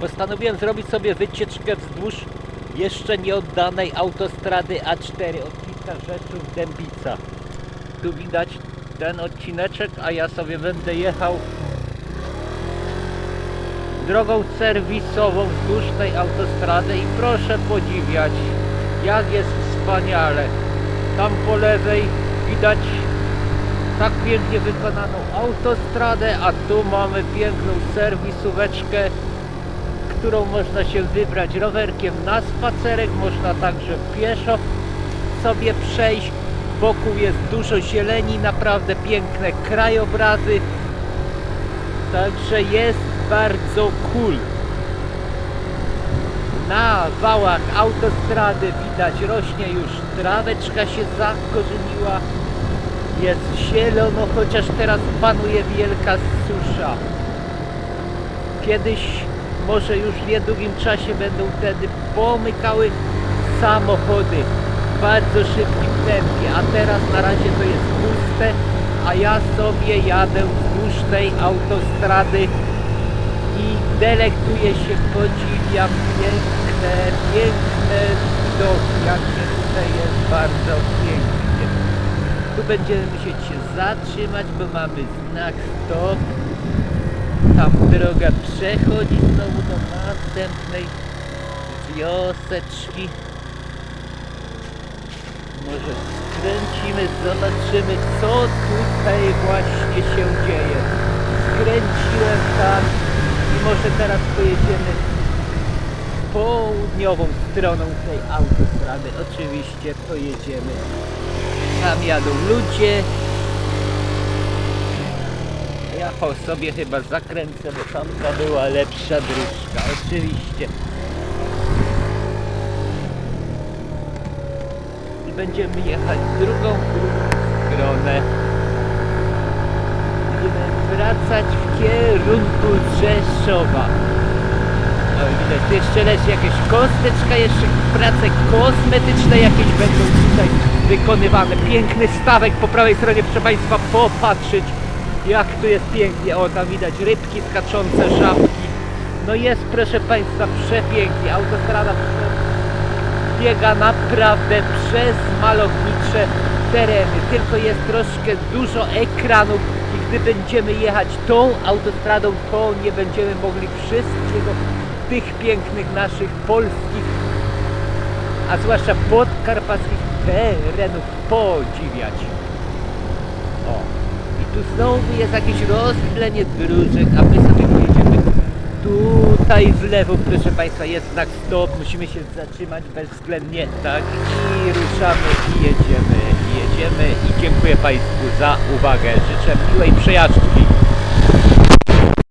Postanowiłem zrobić sobie wycieczkę wzdłuż jeszcze nieoddanej autostrady A4 od kilka Rzeszów Dębica. Tu widać ten odcineczek, a ja sobie będę jechał drogą serwisową wzdłuż tej autostrady i proszę podziwiać, jak jest wspaniale. Tam po lewej widać tak pięknie wykonaną autostradę, a tu mamy piękną serwisóweczkę, którą można się wybrać rowerkiem na spacerek, można także pieszo sobie przejść. Wokół jest dużo zieleni, naprawdę piękne krajobrazy. Także jest bardzo cool. Na wałach autostrady widać rośnie już traweczka się zakorzeniła. Jest zielono, chociaż teraz panuje wielka susza. Kiedyś, może już w niedługim czasie będą wtedy pomykały samochody w bardzo szybkim tempie, a teraz na razie to jest puste, a ja sobie jadę wzdłuż tej autostrady i delektuję się, podziwiam piękne, piękne widoki, jakie tutaj jest bardzo pięknie. Tu będziemy musieć się zatrzymać, bo mamy znak stop. Tam droga przechodzi znowu do następnej wioseczki. Może skręcimy, zobaczymy co tutaj właśnie się dzieje. Skręciłem tam i może teraz pojedziemy południową stroną tej autostrady. Oczywiście pojedziemy. Tam jadą ludzie. Po sobie chyba zakręcę, bo tamta była lepsza dróżka. Oczywiście. I będziemy jechać drugą, drugą stronę. Będziemy wracać w kierunku Rzeszowa. No widać, jeszcze leży jakieś kosteczka, jeszcze prace kosmetyczne jakieś będą tutaj wykonywane. Piękny stawek po prawej stronie, proszę Państwa, popatrzeć jak tu jest pięknie. O, tam widać rybki skaczące, żabki. No jest, proszę Państwa, przepięknie. Autostrada biega naprawdę przez malownicze tereny. Tylko jest troszkę dużo ekranów i gdy będziemy jechać tą autostradą, to nie będziemy mogli wszystkiego tych pięknych naszych polskich, a zwłaszcza podkarpackich terenów podziwiać. O, tu znowu jest jakieś rozpylenie dróżek, a my sobie pojedziemy tutaj w lewo, proszę Państwa, jest znak stop, musimy się zatrzymać bezwzględnie, tak, i ruszamy i jedziemy, i jedziemy. I dziękuję Państwu za uwagę, życzę miłej przejażdżki.